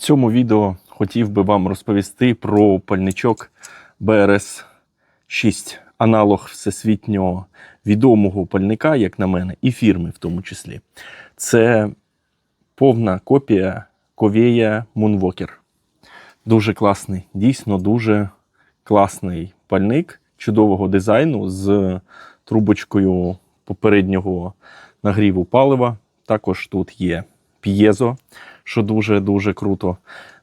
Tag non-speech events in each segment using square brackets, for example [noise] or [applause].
цьому відео хотів би вам розповісти про пальничок BRS 6, аналог всесвітнього відомого пальника, як на мене, і фірми в тому числі. Це повна копія Ковея Moonwalker. Дуже класний, дійсно дуже класний пальник чудового дизайну з трубочкою попереднього нагріву палива. Також тут є п'єзо, що дуже-дуже круто.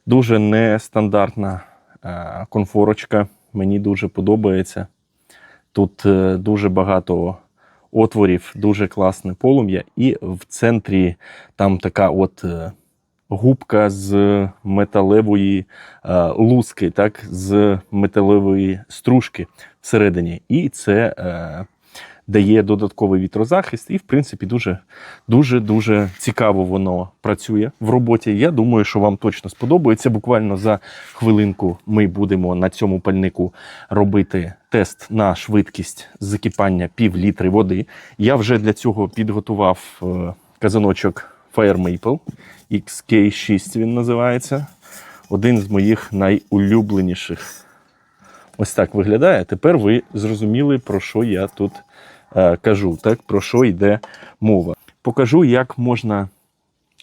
Дуже нестандартна е, конфорочка. Мені дуже подобається. Тут е, дуже багато отворів, дуже класне полум'я, і в центрі там така от е, губка з металевої луски, так, з металевої стружки всередині. І це дає додатковий вітрозахист, і, в принципі, дуже дуже дуже цікаво воно працює в роботі. Я думаю, що вам точно сподобається. Буквально за хвилинку ми будемо на цьому пальнику робити тест на швидкість закипання пів літри води. Я вже для цього підготував е, казаночок Fire Maple XK6 він називається. Один з моїх найулюбленіших. Ось так виглядає. Тепер ви зрозуміли, про що я тут кажу, так? про що йде мова. Покажу, як можна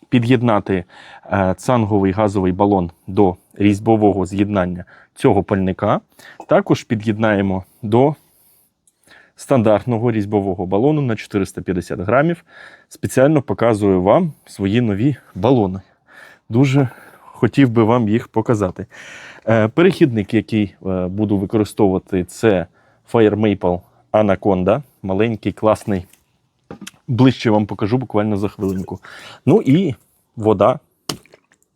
під'єднати е, цанговий газовий балон до різьбового з'єднання цього пальника. Також під'єднаємо до стандартного різьбового балону на 450 грамів. Спеціально показую вам свої нові балони. Дуже хотів би вам їх показати. Е, Перехідник, який е, буду використовувати, це Fire Maple Anaconda. Маленький, класний. Ближче вам покажу буквально за хвилинку. Ну і вода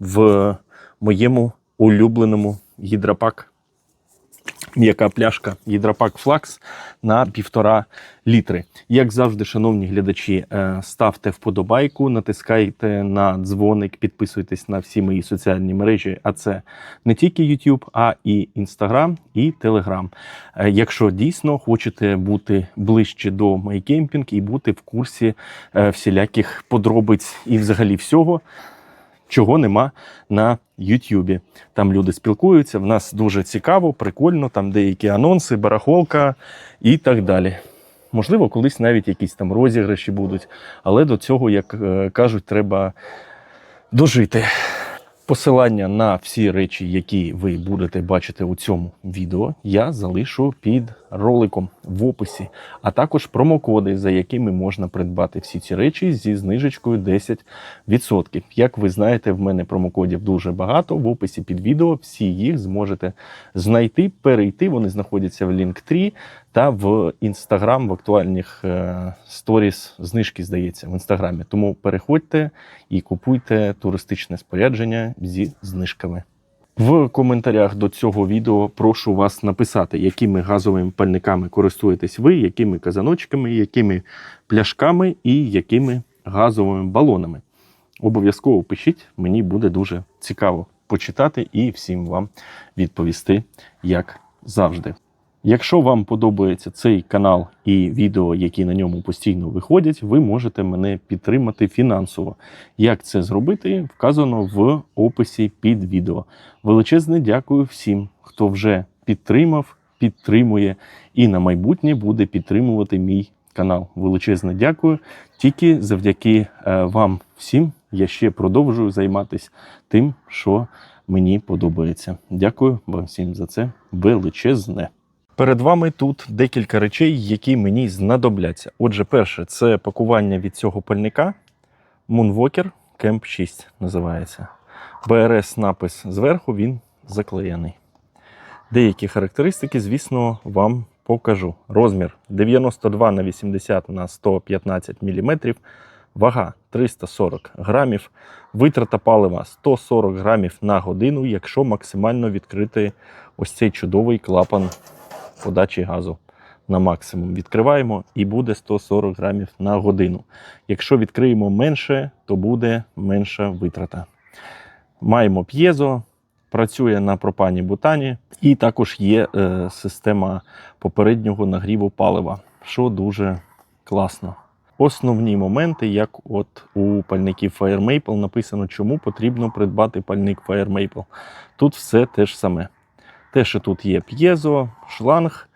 в моєму улюбленому гідропак. М'яка пляшка гідропак Флакс на півтора літри. Як завжди, шановні глядачі, е, ставте вподобайку, натискайте на дзвоник, підписуйтесь на всі мої соціальні мережі. А це не тільки YouTube, а і Instagram, і Telegram. Е, Якщо дійсно хочете бути ближче до MyCamping і бути в курсі е, всіляких подробиць і взагалі всього чого нема на Ютюбі. Там люди спілкуються. В нас дуже цікаво, прикольно, там деякі анонси, барахолка і так далі. Можливо, колись навіть якісь там розіграші будуть, але до цього, як е, кажуть, треба дожити. Посилання на всі речі, які ви будете бачити у цьому відео, я залишу під роликом в описі, а також промокоди, за якими можна придбати всі ці речі зі знижечкою 10%. Як ви знаєте, в мене промокодів дуже багато. В описі під відео всі їх зможете знайти, перейти. Вони знаходяться в Linktree та в Instagram в актуальних е, сторіс знижки, здається, в інстаграмі. Тому переходьте і купуйте туристичне спорядження зі знижками. В коментарях до цього відео прошу вас написати, якими газовими пальниками користуєтесь ви, якими казаночками, якими пляшками і якими газовими балонами. Обов'язково пишіть, мені буде дуже цікаво почитати і всім вам відповісти, як завжди. Якщо вам подобається цей канал і відео, які на ньому постійно виходять, ви можете мене підтримати фінансово. Як це зробити, вказано в описі під відео. Величезне дякую всім, хто вже підтримав, підтримує і на майбутнє буде підтримувати мій канал. Величезне дякую. Тільки завдяки е, вам всім я ще продовжую займатися тим, що мені подобається. Дякую вам всім за це величезне. Перед вами тут декілька речей, які мені знадобляться. Отже, перше, це пакування від цього пальника. Moonwalker Camp 6 називається. BRS напис зверху, він заклеєний. Деякі характеристики, звісно, вам покажу. Розмір 92 на 80 на 115 мм, вага 340 грамів, витрата палива 140 грамів на годину, якщо максимально відкрити ось цей чудовий клапан подачі газу на максимум. Відкриваємо і буде 140 грамів на годину. Якщо відкриємо менше, то буде менша витрата. Маємо п'єзо, працює на пропані бутані, і також є е, система попереднього нагріву палива, що дуже класно. основні моменти, як от у пальників Fire Maple написано, чому потрібно придбати пальник Fire Maple. Тут все те ж саме. Те, що тут є п'єзо, шланг,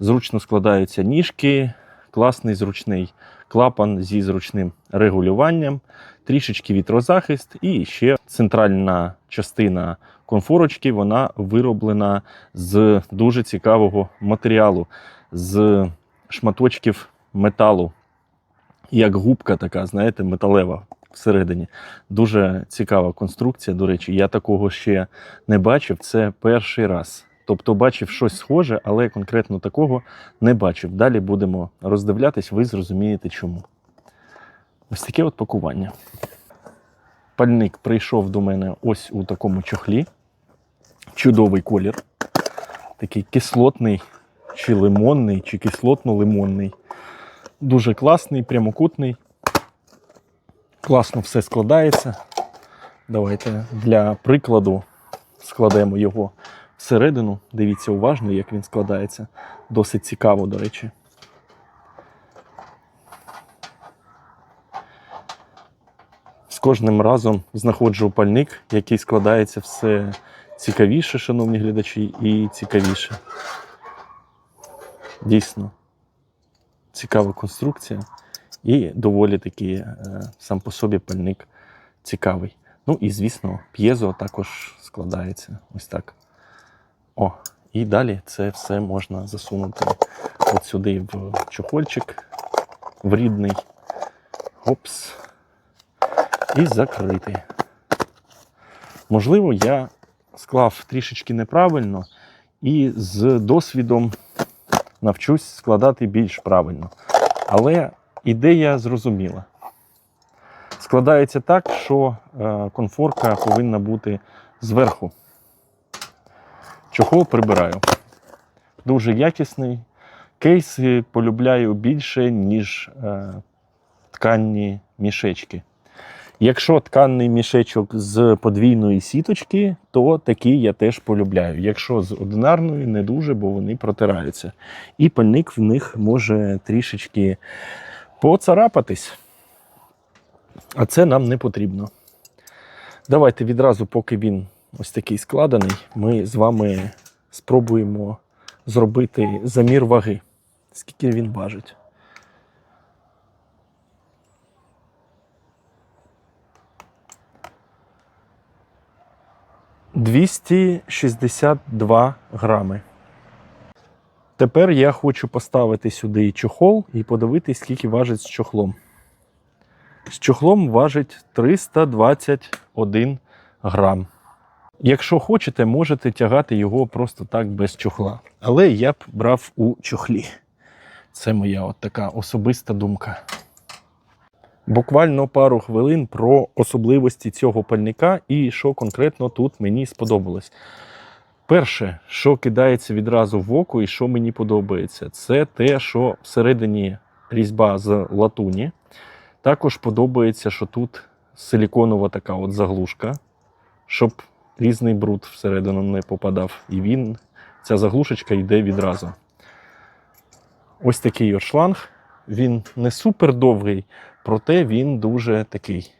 зручно складаються ніжки, класний зручний клапан зі зручним регулюванням, трішечки вітрозахист і ще центральна частина конфорочки вона вироблена з дуже цікавого матеріалу, з шматочків металу, як губка така, знаєте, металева всередині. Дуже цікава конструкція. До речі, я такого ще не бачив. Це перший раз. Тобто бачив щось схоже, але конкретно такого не бачив. Далі будемо роздивлятись, ви зрозумієте чому. Ось таке от пакування. Пальник прийшов до мене ось у такому чохлі. Чудовий колір. Такий кислотний, чи лимонний, чи кислотно-лимонний. Дуже класний, прямокутний. Класно все складається. Давайте для прикладу складемо його всередину. Дивіться уважно, як він складається. Досить цікаво, до речі. З кожним разом знаходжу пальник, який складається все цікавіше, шановні глядачі, і цікавіше. Дійсно, цікава конструкція і доволі таки е, сам по собі пальник цікавий. Ну і, звісно, п'єзо також складається ось так. О, і далі це все можна засунути от сюди в чохольчик, в рідний. Опс. І закрити. Можливо, я склав трішечки неправильно і з досвідом навчусь складати більш правильно. Але ідея зрозуміла. Складається так, що е, конфорка повинна бути зверху. Чохол прибираю. Дуже якісний. Кейси полюбляю більше, ніж е, тканні мішечки. Якщо тканний мішечок з подвійної сіточки, то такий я теж полюбляю. Якщо з одинарної, не дуже, бо вони протираються. І пальник в них може трішечки поцарапатись. А це нам не потрібно. Давайте відразу, поки він ось такий складений, ми з вами спробуємо зробити замір ваги. Скільки він важить? Двісті шістдесят два грами. Тепер я хочу поставити сюди чохол і подивитись, скільки важить з чохлом. З чохлом важить 321 грам. Якщо хочете, можете тягати його просто так без чохла. Але я б брав у чохлі. Це моя от така особиста думка. Буквально пару хвилин про особливості цього пальника і що конкретно тут мені сподобалось. Перше, що кидається відразу в око і що мені подобається, це те, що всередині різьба з латуні. Також подобається, що тут силіконова така от заглушка, щоб різний бруд всередину не попадав. І він, ця заглушечка йде відразу. Ось такий от шланг. Він не супер довгий, проте він дуже такий,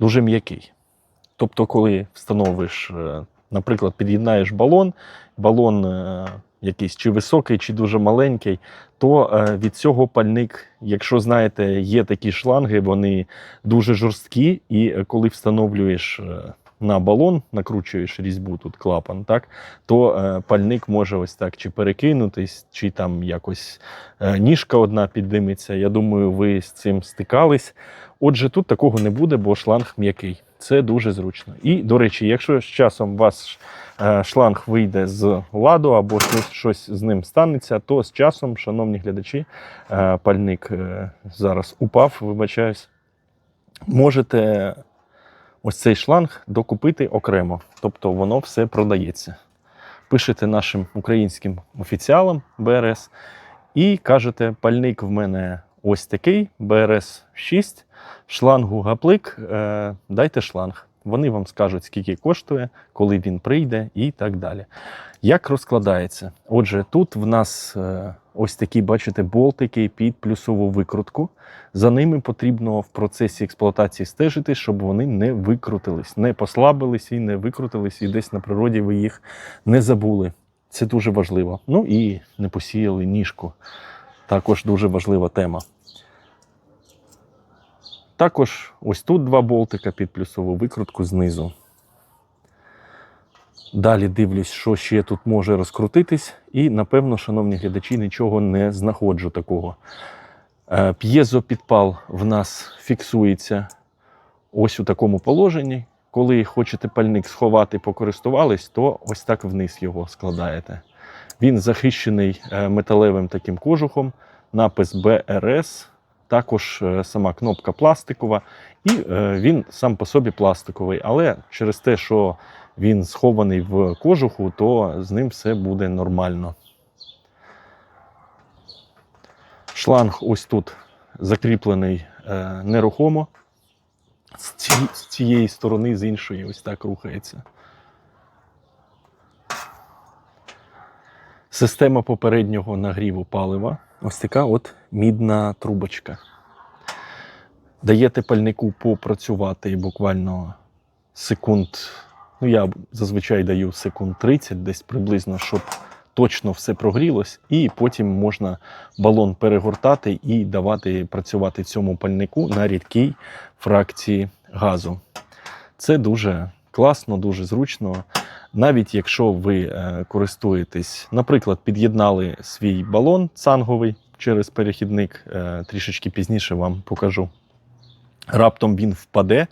дуже м'який. Тобто, коли встановиш, е, наприклад, під'єднаєш балон, балон е, якийсь чи високий, чи дуже маленький, то е, від цього пальник, якщо знаєте, є такі шланги, вони дуже жорсткі, і е, коли встановлюєш на балон, накручуєш різьбу, тут клапан, так, то е, пальник може ось так чи перекинутись, чи там якось е, ніжка одна піддиметься. Я думаю, ви з цим стикались. Отже, тут такого не буде, бо шланг м'який. Це дуже зручно. І, до речі, якщо з часом вас е, шланг вийде з ладу або щось, щось з ним станеться, то з часом, шановні глядачі, пальник зараз упав, вибачаюсь, можете ось цей шланг докупити окремо. Тобто воно все продається. Пишете нашим українським офіціалам БРС і кажете, пальник в мене ось такий, БРС 6, шлангу гаплик, е, дайте шланг. Вони вам скажуть, скільки коштує, коли він прийде і так далі. Як розкладається? Отже, тут в нас е, ось такі, бачите, болтики під плюсову викрутку. За ними потрібно в процесі експлуатації стежити, щоб вони не викрутились, не послабились і не викрутились, і десь на природі ви їх не забули. Це дуже важливо. Ну і не посіяли ніжку. Також дуже важлива тема. Також ось тут два болтика під плюсову викрутку знизу. Далі дивлюсь, що ще тут може розкрутитись, і напевно, шановні глядачі, нічого не знаходжу такого. Е, П'єзопідпал в нас фіксується ось у такому положенні. Коли хочете пальник сховати, покористувались, то ось так вниз його складаєте. Він захищений е, металевим таким кожухом, напис БРС, також е, сама кнопка пластикова, і е, він сам по собі пластиковий. Але через те, що він схований в кожуху, то з ним все буде нормально. Шланг ось тут закріплений е, нерухомо. З, ці, з цієї сторони, з іншої, ось так рухається. Система попереднього нагріву палива. Ось така от мідна трубочка. Даєте пальнику попрацювати буквально секунд. Ну, я зазвичай даю секунд 30, десь приблизно, щоб точно все прогрілось, і потім можна балон перегортати і давати працювати цьому пальнику на рідкій фракції газу. Це дуже класно, дуже зручно. Навіть якщо ви е, користуєтесь, наприклад, під'єднали свій балон цанговий через перехідник, е, трішечки пізніше вам покажу. Раптом він впаде,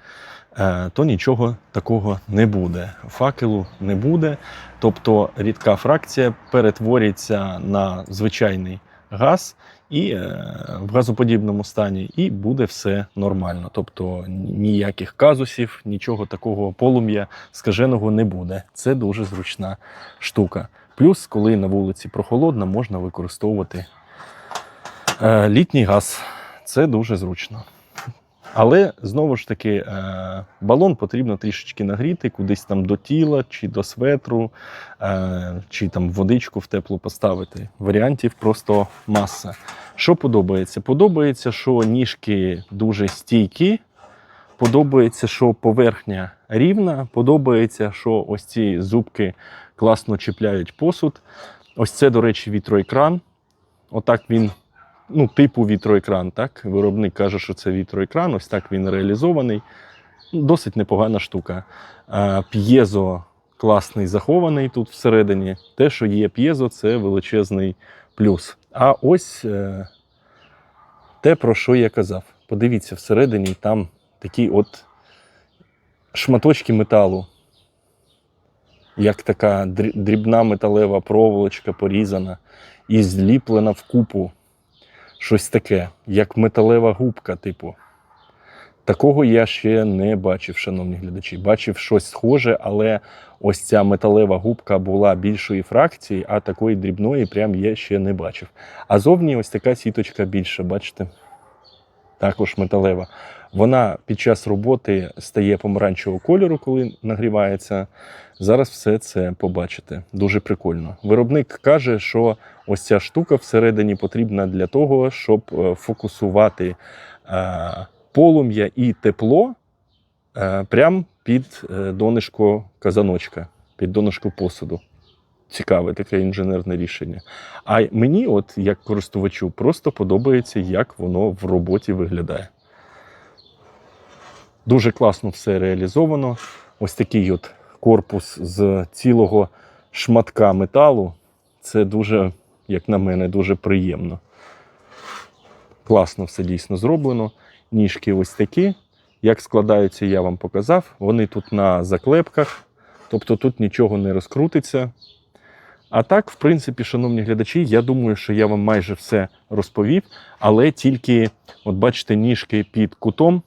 е, то нічого такого не буде. Факелу не буде. Тобто рідка фракція перетворюється на звичайний газ і е, в газоподібному стані, і буде все нормально. Тобто ніяких казусів, нічого такого полум'я скаженого не буде. Це дуже зручна штука. Плюс, коли на вулиці прохолодно, можна використовувати е, літній газ. Це дуже зручно. Але знову ж таки, е, балон потрібно трішечки нагріти кудись там до тіла, чи до светру, е, чи там водичку в теплу поставити. Варіантів просто маса. Що подобається? Подобається, що ніжки дуже стійкі. Подобається, що поверхня рівна. Подобається, що ось ці зубки класно чіпляють посуд. Ось це, до речі, вітроекран. Отак він ну, типу вітроекран. Так? Виробник каже, що це вітроекран, ось так він реалізований. Досить непогана штука. П'єзо класний захований тут всередині. Те, що є п'єзо, це величезний плюс. А ось е, те, про що я казав. Подивіться, всередині там такі от шматочки металу. Як така дрібна металева проволочка порізана і зліплена в купу щось таке, як металева губка, типу. Такого я ще не бачив, шановні глядачі. Бачив щось схоже, але ось ця металева губка була більшої фракції, а такої дрібної прям я ще не бачив. А зовні ось така сіточка більша, бачите? Також металева. Вона під час роботи стає помаранчевого кольору, коли нагрівається. Зараз все це побачите. Дуже прикольно. Виробник каже, що ось ця штука всередині потрібна для того, щоб е, фокусувати е, полум'я і тепло е, прямо під донишко казаночка, під донишко посуду. Цікаве таке інженерне рішення. А мені, от як користувачу, просто подобається, як воно в роботі виглядає. Дуже класно все реалізовано. Ось такий от корпус з цілого шматка металу. Це дуже, як на мене, дуже приємно. Класно все дійсно зроблено. Ніжки ось такі. Як складаються, я вам показав. Вони тут на заклепках, тобто тут нічого не розкрутиться. А так, в принципі, шановні глядачі, я думаю, що я вам майже все розповів, але тільки, от бачите, ніжки під кутом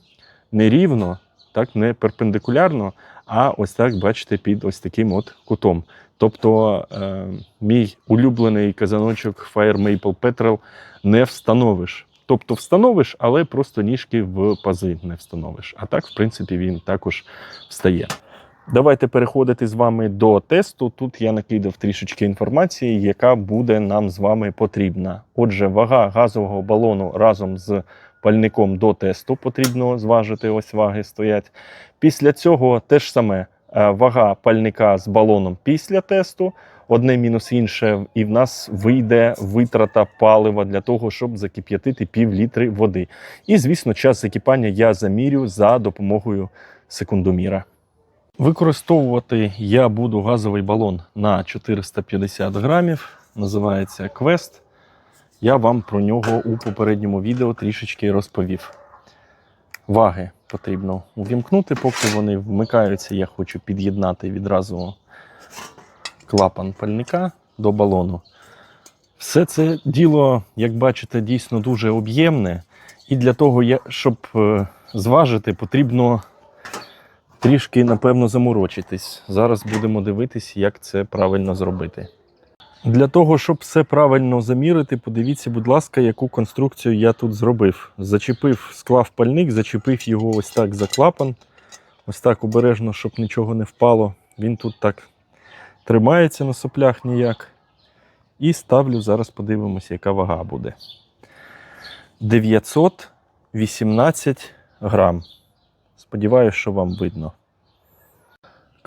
не рівно, так, не перпендикулярно, а ось так, бачите, під ось таким от кутом. Тобто е, мій улюблений казаночок Fire Maple Petrel не встановиш. Тобто встановиш, але просто ніжки в пази не встановиш. А так, в принципі, він також встає. Давайте переходити з вами до тесту. Тут я накидав трішечки інформації, яка буде нам з вами потрібна. Отже, вага газового балону разом з пальником до тесту потрібно зважити. Ось ваги стоять. Після цього те ж саме е, вага пальника з балоном після тесту. Одне мінус інше, і в нас вийде витрата палива для того, щоб закип'ятити пів літри води. І, звісно, час закипання я замірю за допомогою секундоміра. Використовувати я буду газовий балон на 450 грамів. Називається Quest. Я вам про нього у попередньому відео трішечки розповів. Ваги потрібно увімкнути, поки вони вмикаються. Я хочу під'єднати відразу клапан пальника до балону. Все це діло, як бачите, дійсно дуже об'ємне. І для того, щоб е, зважити, потрібно трішки, напевно, заморочитись. Зараз будемо дивитись, як це правильно зробити. Для того, щоб все правильно замірити, подивіться, будь ласка, яку конструкцію я тут зробив. Зачепив, склав пальник, зачепив його ось так за клапан. Ось так обережно, щоб нічого не впало. Він тут так тримається на соплях ніяк. І ставлю, зараз подивимося, яка вага буде. 918 грам. Сподіваюся, що вам видно.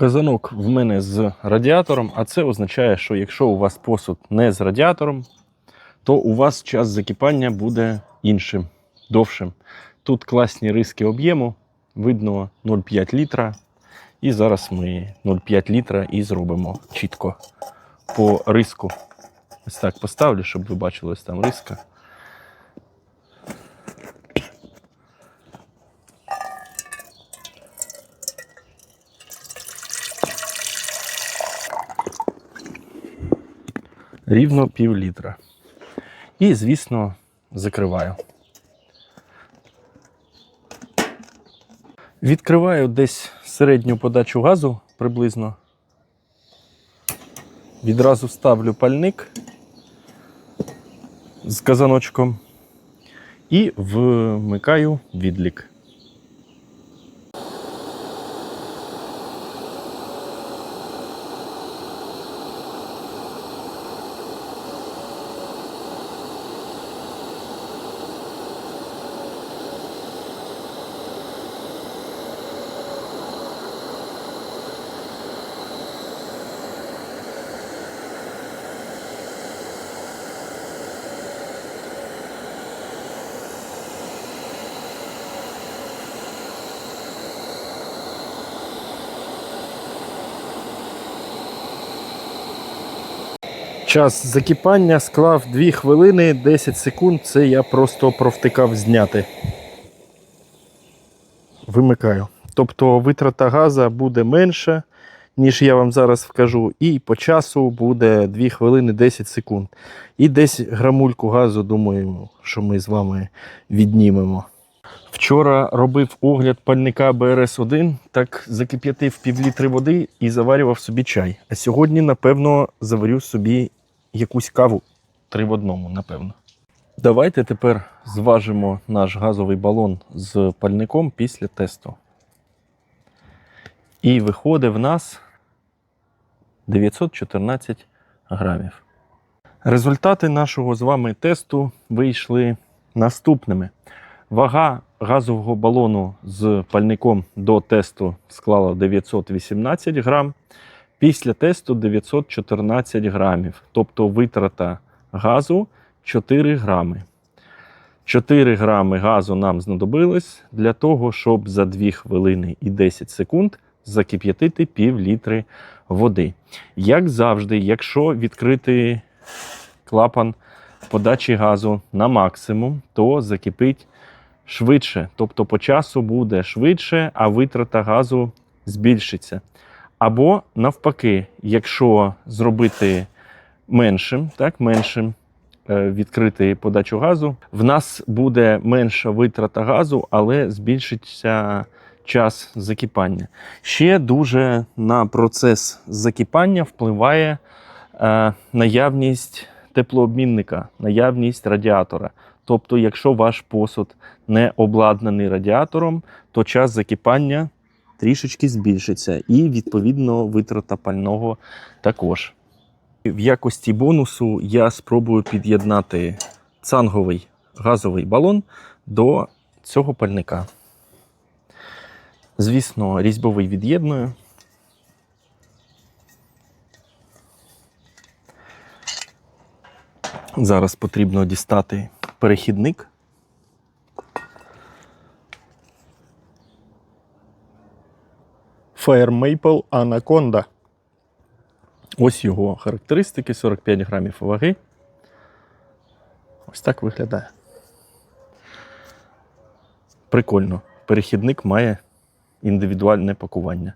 Казанок в мене з радіатором, а це означає, що якщо у вас посуд не з радіатором, то у вас час закипання буде іншим, довшим. Тут класні риски об'єму, видно 0,5 літра. І зараз ми 0,5 літра і зробимо чітко по риску. Ось так поставлю, щоб ви бачили ось там риска. Рівно пів літра. І, звісно, закриваю. Відкриваю десь середню подачу газу приблизно. Відразу ставлю пальник з казаночком і вмикаю відлік. Час закипання склав 2 хвилини 10 секунд. Це я просто провтикав зняти. Вимикаю. Тобто витрата газу буде менша, ніж я вам зараз вкажу. І по часу буде 2 хвилини 10 секунд. І десь грамульку газу, думаю, що ми з вами віднімемо. Вчора робив огляд пальника БРС-1, так закип'ятив півлітри води і заварював собі чай. А сьогодні, напевно, заварю собі якусь каву три в одному, напевно. Давайте тепер зважимо наш газовий балон з пальником після тесту. І виходить в нас 914 грамів. Результати нашого з вами тесту вийшли наступними. Вага газового балону з пальником до тесту склала 918 грам. Після тесту 914 грамів. Тобто витрата газу 4 грами. 4 грами газу нам знадобилось для того, щоб за 2 хвилини і 10 секунд закип'ятити пів літри води. Як завжди, якщо відкрити клапан подачі газу на максимум, то закипить швидше. Тобто по часу буде швидше, а витрата газу збільшиться. Або навпаки, якщо зробити меншим, так, меншим е, відкрити подачу газу, в нас буде менша витрата газу, але збільшиться час закипання. Ще дуже на процес закипання впливає е, наявність теплообмінника, наявність радіатора. Тобто, якщо ваш посуд не обладнаний радіатором, то час закипання трішечки збільшиться, і відповідно витрата пального також. В якості бонусу я спробую під'єднати цанговий газовий балон до цього пальника. Звісно, різьбовий від'єдную. Зараз потрібно дістати перехідник. Fire Maple Anaconda. Ось його характеристики: 45 грамів ваги. Ось так виглядає. Прикольно. Перехідник має індивідуальне пакування.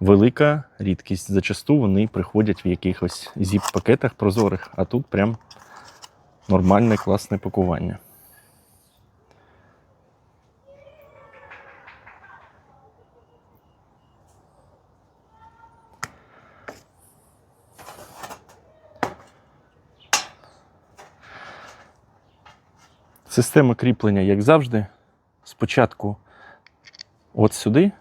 Велика рідкість. Зачасту вони приходять в якихось зіп-пакетах прозорих, а тут прям нормальне класне пакування. Система кріплення, як завжди, спочатку от сюди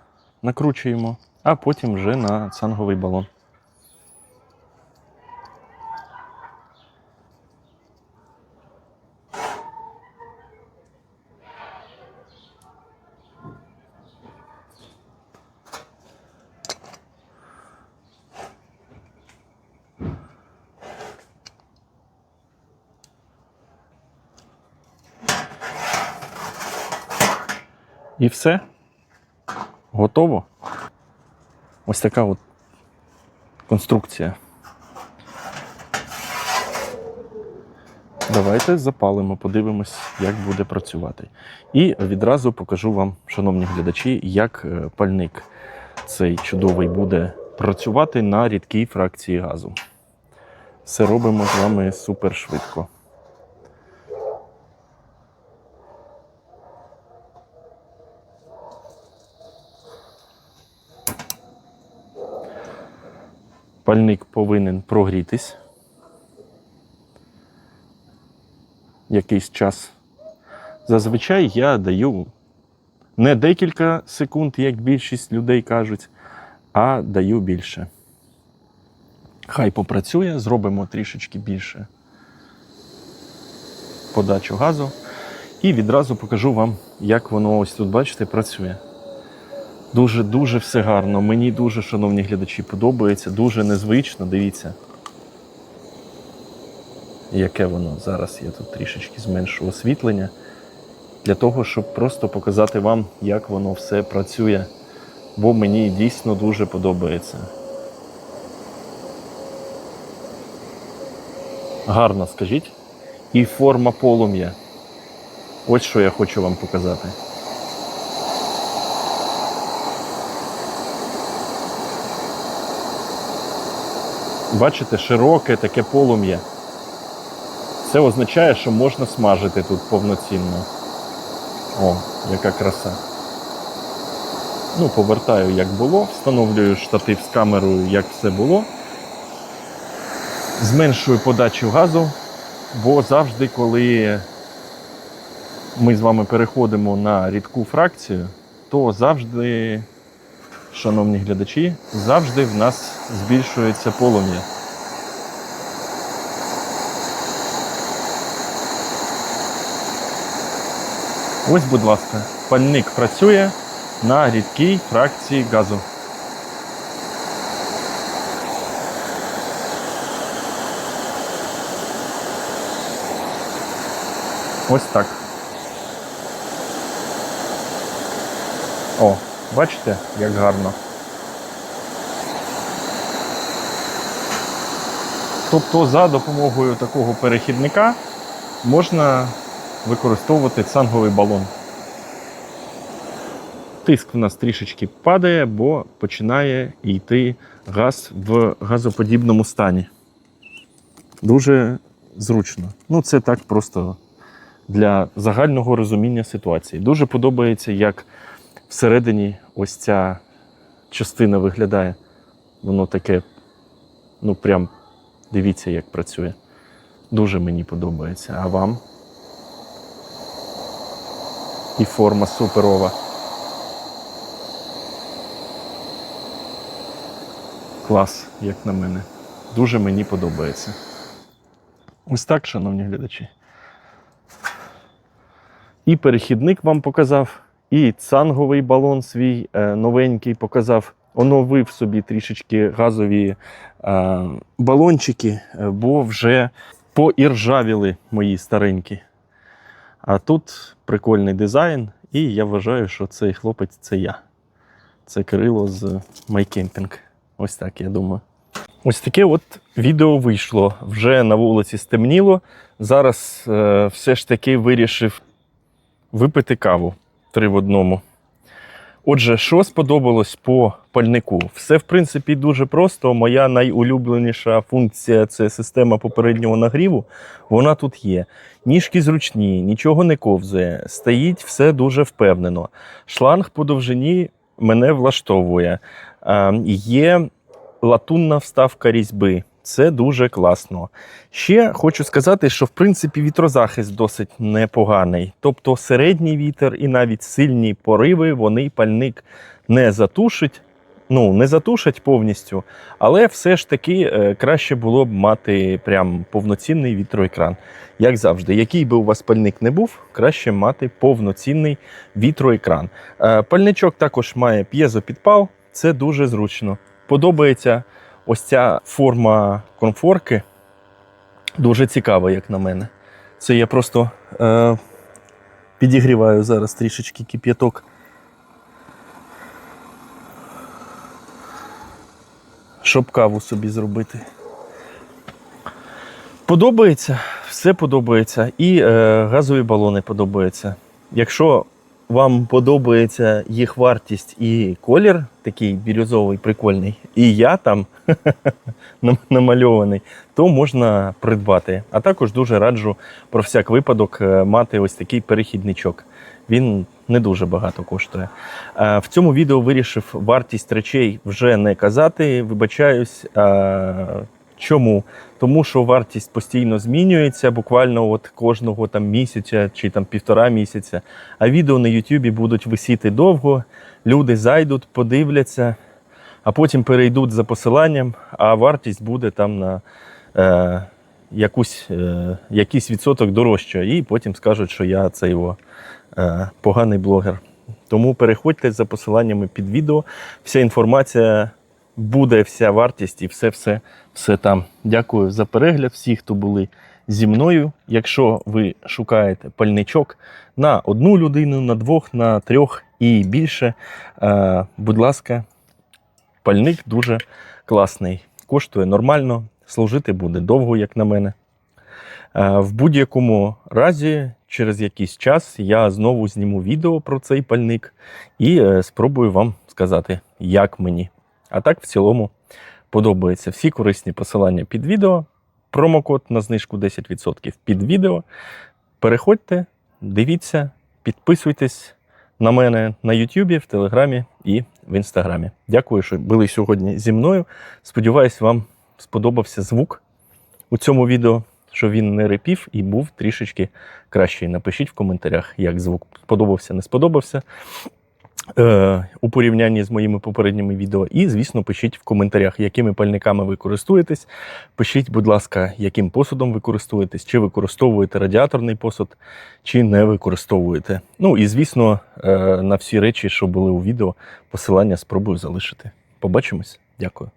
накручуємо, а потім вже на цанговий балон. Все. Готово. Ось така от конструкція. Давайте запалимо, подивимось, як буде працювати. І відразу покажу вам, шановні глядачі, як е, пальник цей чудовий буде працювати на рідкій фракції газу. Все робимо з вами супер швидко. Пальник повинен прогрітись. Якийсь час. Зазвичай я даю не декілька секунд, як більшість людей кажуть, а даю більше. Хай попрацює, зробимо трішечки більше подачу газу. І відразу покажу вам, як воно ось тут, бачите, працює. Дуже-дуже все гарно. Мені дуже, шановні глядачі, подобається. Дуже незвично. Дивіться. Яке воно. Зараз я тут трішечки зменшу освітлення. Для того, щоб просто показати вам, як воно все працює. Бо мені дійсно дуже подобається. Гарно скажіть. І форма полум'я. Ось що я хочу вам показати. Бачите, широке таке полум'я. Це означає, що можна смажити тут повноцінно. О, яка краса. Ну, повертаю, як було, встановлюю штатив з камерою, як все було. Зменшую подачу газу, бо завжди, коли ми з вами переходимо на рідку фракцію, то завжди шановні глядачі, завжди в нас збільшується полум'я. Ось, будь ласка, пальник працює на рідкій фракції газу. Ось так. О, бачите, як гарно. Тобто за допомогою такого перехідника можна використовувати цанговий балон. Тиск в нас трішечки падає, бо починає йти газ в газоподібному стані. Дуже зручно. Ну, це так просто для загального розуміння ситуації. Дуже подобається, як всередині ось ця частина виглядає. Воно таке, ну прям дивіться, як працює. Дуже мені подобається. А вам? І форма суперова. Клас, як на мене. Дуже мені подобається. Ось так, шановні глядачі. І перехідник вам показав, і цанговий балон свій е, новенький показав. Оновив собі трішечки газові е, балончики, е, бо вже поіржавіли мої старенькі. А тут прикольний дизайн, і я вважаю, що цей хлопець це я. Це Кирило з MyCamping. Ось так, я думаю. Ось таке от відео вийшло. Вже на вулиці стемніло. Зараз е, все ж таки вирішив випити каву три в одному. Отже, що сподобалось по пальнику? Все, в принципі, дуже просто. Моя найулюбленіша функція це система попереднього нагріву. Вона тут є. Ніжки зручні, нічого не ковзає, стоїть все дуже впевнено. Шланг по довжині мене влаштовує. Е, є латунна вставка різьби. Це дуже класно. Ще хочу сказати, що в принципі вітрозахист досить непоганий. Тобто середній вітер і навіть сильні пориви вони пальник не затушить. Ну, не затушать повністю, але все ж таки е, краще було б мати прям повноцінний вітроекран. Як завжди, який би у вас пальник не був, краще мати повноцінний вітроекран. Е, Пальничок також має п'єзопідпал, це дуже зручно. Подобається ось ця форма конфорки. Дуже цікава, як на мене. Це я просто е, підігріваю зараз трішечки кип'яток. Щоб каву собі зробити. Подобається, все подобається. І е, газові балони подобаються. Якщо вам подобається їх вартість і колір, такий бірюзовий, прикольний, і я там [laughs] намальований, то можна придбати. А також дуже раджу про всяк випадок е, мати ось такий перехідничок. Він не дуже багато коштує. Е, В цьому відео вирішив вартість речей вже не казати. Вибачаюсь. Чому? Тому що вартість постійно змінюється, буквально от кожного там місяця чи там півтора місяця. А відео на Ютубі будуть висіти довго. Люди зайдуть, подивляться, а потім перейдуть за посиланням, а вартість буде там на е, якусь, е, якийсь відсоток дорожча. І потім скажуть, що я це його е, поганий блогер. Тому переходьте за посиланнями під відео. Вся інформація буде, вся вартість і все, все, там. Дякую за перегляд. Всі, хто були зі мною. Якщо ви шукаєте пальничок на одну людину, на двох, на трьох і більше, е, будь ласка, пальник дуже класний. Коштує нормально, служити буде довго, як на мене. Е, В будь-якому разі, через якийсь час я знову зніму відео про цей пальник і е, спробую вам сказати, як мені. А так, в цілому, подобається. Всі корисні посилання під відео. Промокод на знижку 10% під відео. Переходьте, дивіться, підписуйтесь на мене на Ютубі, в Телеграмі і в Інстаграмі. Дякую, що були сьогодні зі мною. Сподіваюсь, вам сподобався звук у цьому відео, що він не репів і був трішечки кращий. Напишіть в коментарях, як звук сподобався, не сподобався. Е, у порівнянні з моїми попередніми відео. І, звісно, пишіть в коментарях, якими пальниками ви користуєтесь. Пишіть, будь ласка, яким посудом ви користуєтесь, чи використовуєте радіаторний посуд, чи не використовуєте. Ну і звісно, е, на всі речі, що були у відео, посилання спробую залишити. Побачимось. Дякую.